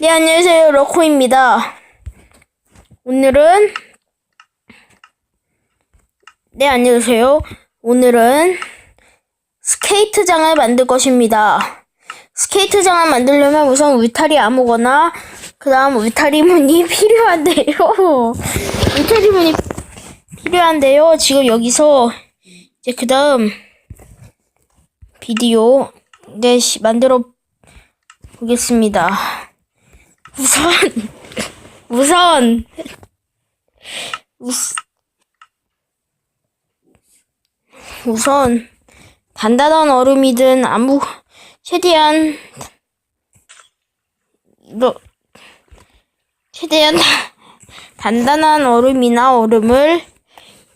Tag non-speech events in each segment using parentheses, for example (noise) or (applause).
네, 안녕하세요. 러코입니다. 오늘은, 네, 안녕하세요. 오늘은 스케이트장을 만들 것입니다. 스케이트장을 만들려면 우선 울타리 아무거나, 그 다음 울타리 문이 (laughs) 필요한데요. 울타리 문이 필요한데요. 지금 여기서, 이제 그 다음, 비디오, 네, 시- 만들어 보겠습니다. 우선 우스- 우선 단단한 얼음이든 아무 최대한 이러 최대한 (laughs) 단단한 얼음이나 얼음을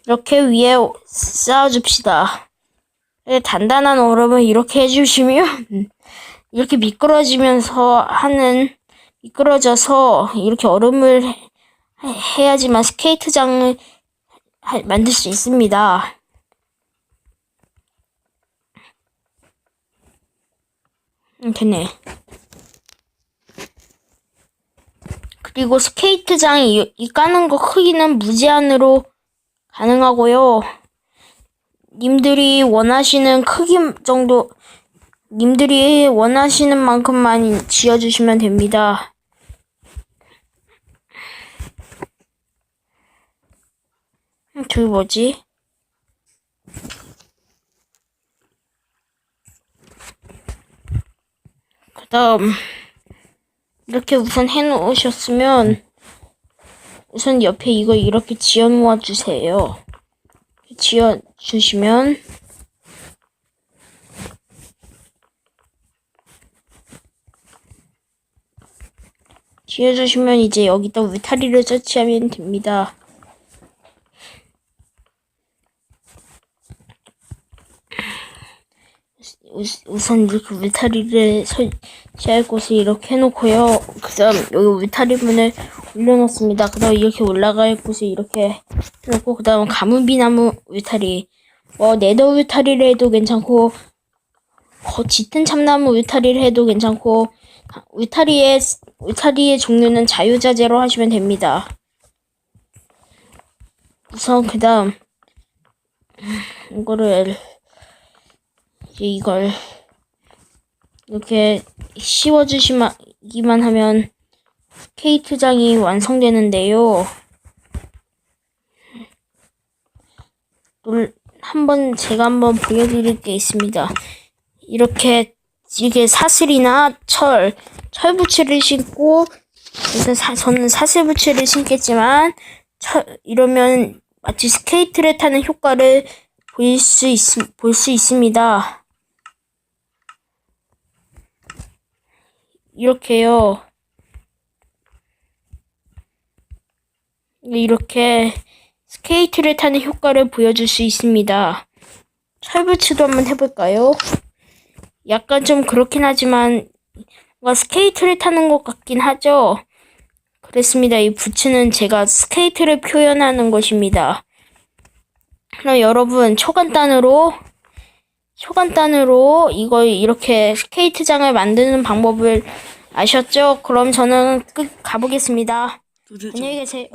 이렇게 위에 쌓아줍시다. 네, 단단한 얼음을 이렇게 해주시면 이렇게 미끄러지면서 하는 미끄러져서 이렇게 얼음을 해- 해야지만 스케이트장을 하- 만들 수 있습니다. 음, 됐네. 그리고 스케이트장 이, 이 까는 거 크기는 무제한으로 가능하고요. 님들이 원하시는 크기 정도 님들이 원하시는 만큼만 지어주시면 됩니다. 음, 저기 뭐지? 그 다음, 이렇게 우선 해놓으셨으면, 우선 옆에 이거 이렇게 지어 놓아 주세요. 지어 주시면, 지어주시면 이제 여기다 울타리를 설치하면 됩니다. 우- 우선 이렇게 울타리를 설치할 곳을 이렇게 해놓고요. 그 다음 여기 울타리 문을 올려놓습니다. 그 다음 이렇게 올라갈 곳을 이렇게 해놓고 그 다음 가무비나무 울타리 뭐 네더 울타리를 해도 괜찮고 거- 짙은 참나무 울타리를 해도 괜찮고 울타리의 울타리의 종류는 자유자재로 하시면 됩니다. 우선 그 다음 이거를 이걸 이렇게 씌워주시기만 하면 스케이트장이 완성되는데요. 놀- 한번 제가 한번 보여드릴 게 있습니다. 이렇게 이게 사슬이나 철, 철 부츠를 신고 일단 사, 저는 사슬 부츠를 신겠지만 철, 이러면 마치 스케이트를 타는 효과를 볼수 있, 볼 수 있습니다. 이렇게요. 이렇게 스케이트를 타는 효과를 보여줄 수 있습니다. 철부츠도 한번 해볼까요? 약간 좀 그렇긴 하지만 뭔가 스케이트를 타는 것 같긴 하죠. 그렇습니다. 이 부츠는 제가 스케이트를 표현하는 것입니다. 그럼 여러분 초간단으로 초간단으로 이거 이렇게 스케이트장을 만드는 방법을 아셨죠? 그럼 저는 끝 가보겠습니다. 안녕히 계세요.